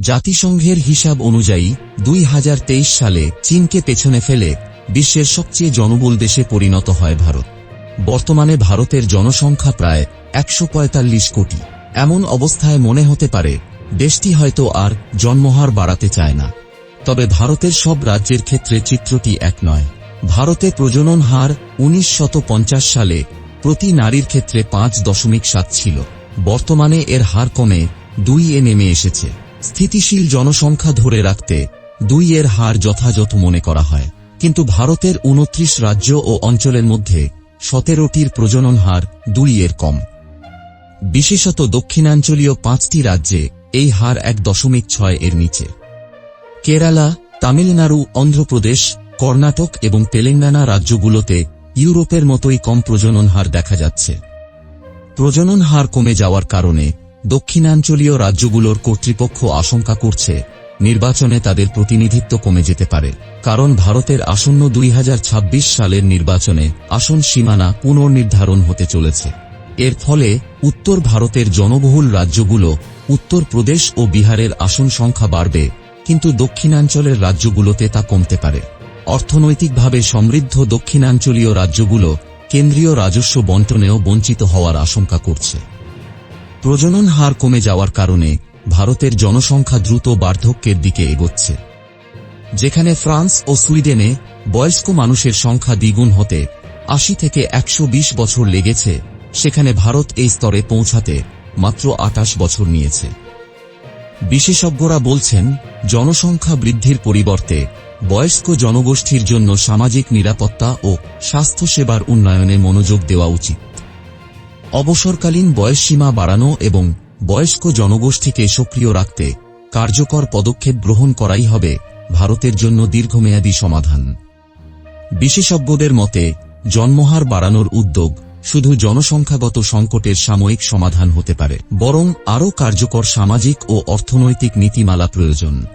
জাতিসংঘের হিসাব অনুযায়ী দুই হাজার তেইশ সালে চীনকে পেছনে ফেলে বিশ্বের সবচেয়ে জনবল দেশে পরিণত হয় ভারত। বর্তমানে ভারতের জনসংখ্যা প্রায় একশো পঁয়তাল্লিশ কোটি। এমন অবস্থায় মনে হতে পারে, দেশটি হয়তো আর জন্মহার বাড়াতে চায় না। তবে ভারতের সব রাজ্যের ক্ষেত্রে চিত্রটি এক নয়। ভারতে প্রজনন হার উনিশ সালে প্রতি নারীর ক্ষেত্রে পাঁচ দশমিক সাত ছিল। বর্তমানে এর হার কমে দুই এ নেমে এসেছে। স্থিতিশীল জনসংখ্যা ধরে রাখতে দুই এর হার যথাযথ মনে করা হয়। কিন্তু ভারতের উনত্রিশ রাজ্য ও অঞ্চলের মধ্যে সতেরোটির প্রজনন হার দুই এর কম। বিশেষত দক্ষিণাঞ্চলীয় পাঁচটি রাজ্যে এই হার এক দশমিক ছয় এর নিচে। কেরালা, তামিলনাড়ু, অন্ধ্রপ্রদেশ, কর্ণাটক এবং তেলেঙ্গানা রাজ্যগুলোতে ইউরোপের মতোই কম প্রজনন হার দেখা যাচ্ছে। প্রজনন হার কমে যাওয়ার কারণে দক্ষিণাঞ্চলীয় রাজ্যগুলোর কর্তৃপক্ষ আশঙ্কা করছে নির্বাচনে তাদের প্রতিনিধিত্ব কমে যেতে পারে, কারণ ভারতের আসন্ন দুই হাজার ছাব্বিশ সালের নির্বাচনে আসন সীমানা পুনর্নির্ধারণ হতে চলেছে। এর ফলে উত্তর ভারতের জনবহুল রাজ্যগুলো উত্তর প্রদেশ ও বিহারের আসন সংখ্যা বাড়বে, কিন্তু দক্ষিণাঞ্চলের রাজ্যগুলোতে তা কমতে পারে। অর্থনৈতিকভাবে সমৃদ্ধ দক্ষিণাঞ্চলীয় রাজ্যগুলো কেন্দ্রীয় রাজস্ব বন্টনেও বঞ্চিত হওয়ার আশঙ্কা করছে। প্রজনন হার কমে যাওয়ার কারণে ভারতের জনসংখ্যা দ্রুত বার্ধক্যের দিকে এগোচ্ছে। যেখানে ফ্রান্স ও সুইডেনে বয়স্ক মানুষের সংখ্যা দ্বিগুণ হতে আশি থেকে একশো বিশ বছর লেগেছে, সেখানে ভারত এই স্তরে পৌঁছাতে মাত্র আটাশ বছর নিয়েছে। বিশেষজ্ঞরা বলছেন, জনসংখ্যা বৃদ্ধির পরিবর্তে বয়স্ক জনগোষ্ঠীর জন্য সামাজিক নিরাপত্তা ও স্বাস্থ্যসেবার উন্নয়নে মনোযোগ দেওয়া উচিত। অবসরকালীন বয়সসীমা বাড়ানো এবং বয়স্ক জনগোষ্ঠীকে সক্রিয় রাখতে কার্যকর পদক্ষেপ গ্রহণ করাই হবে ভারতের জন্য দীর্ঘমেয়াদী সমাধান। বিশেষজ্ঞদের মতে, জন্মহার বাড়ানোর উদ্যোগ শুধু জনসংখ্যাগত সংকটের সাময়িক সমাধান হতে পারে, বরং আরও কার্যকর সামাজিক ও অর্থনৈতিক নীতিমালা প্রয়োজন।